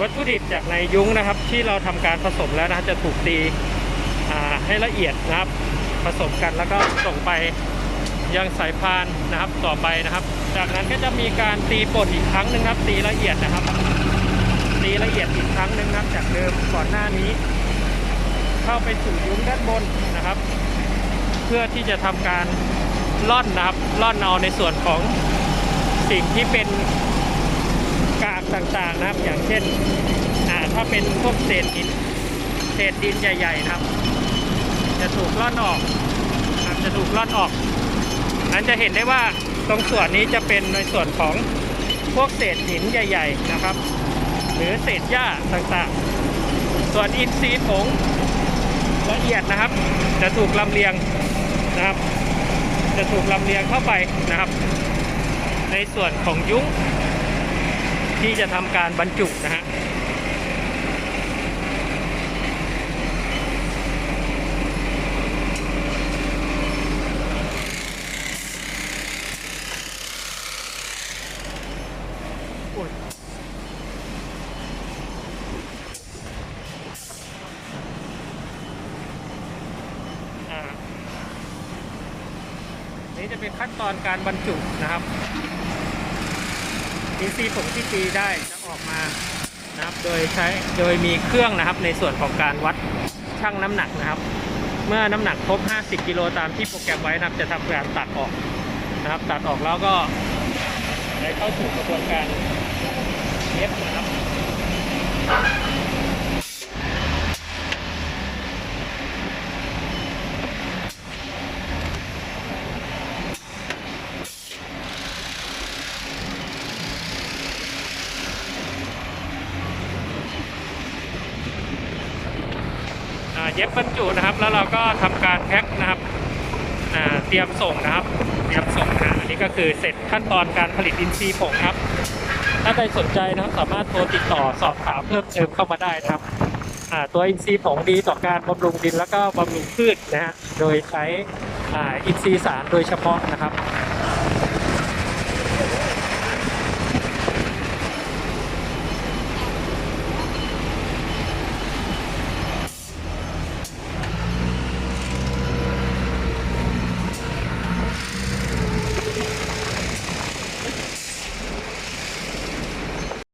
วัตถุดิบจากในยุ้งนะครับ ที่เราทำการผสมแล้วนะจะถูกตีให้ละเอียดนะครับ ผสมกันแล้วก็ส่งไปยังสายพานนะครับต่อไปนะครับ จากนั้นก็จะมีการตีป่นอีกครั้งหนึ่งครับ ตีละเอียดนะครับ ตีละเอียดอีกครั้งหนึ่งนะครับ จากเดิมก่อนหน้านี้ เข้าไปสู่ยุ้งด้านบนนะครับ เพื่อที่จะทำการล่อนนะครับล่อนเอาในส่วนของสิ่งที่เป็น ต่างๆนะครับ อย่างเช่นถ้าเป็นพวกเศษหินเศษดินใหญ่ ๆ นะครับ จะถูกล่อนออกนะครับจะถูกล่อนออกนั้นจะเห็นได้ว่าตรงส่วนนี้จะเป็นในส่วนของพวกเศษหินใหญ่ ๆนะครับ หรือเศษหญ้าต่างๆ ส่วนอินทรีย์ผงละเอียดนะครับ จะถูกลำเลียงนะครับ จะถูกลำเลียงเข้าไปนะครับ ในส่วนของยุ้ง ที่จะทำการบรรจุนะฮะนี่จะเป็นขั้นตอนการบรรจุนะครับ ดีซีผงที่ตีได้จะออกมานะครับ โดยใช้โดยมีเครื่องนะครับในส่วนของการวัดชั่งน้ำหนักนะครับ เมื่อน้ำหนักครบ 50 กิโลตามที่โปรแกรมไว้นะครับจะทำการตัดออกนะครับ ตัดออกแล้วก็ได้เข้าสู่กระบวนการเย็บนะครับอ่า เย็บบรรจุนะครับ แล้วเราก็ทำการแพ็คนะครับเตรียมส่งนะครับ เตรียมส่งนะอันนี้ก็คือเสร็จขั้นตอนการผลิตอินทรีย์ผงครับ ถ้าใครสนใจนะครับสามารถโทรติดต่อสอบถามเพิ่มเติมเข้ามาได้นะครับตัวอินทรีย์ผงดีต่อการบำรุงดินแล้วก็บำรุงพืชนะฮะโดยใช้อินทรีย์สารโดยเฉพาะนะครับ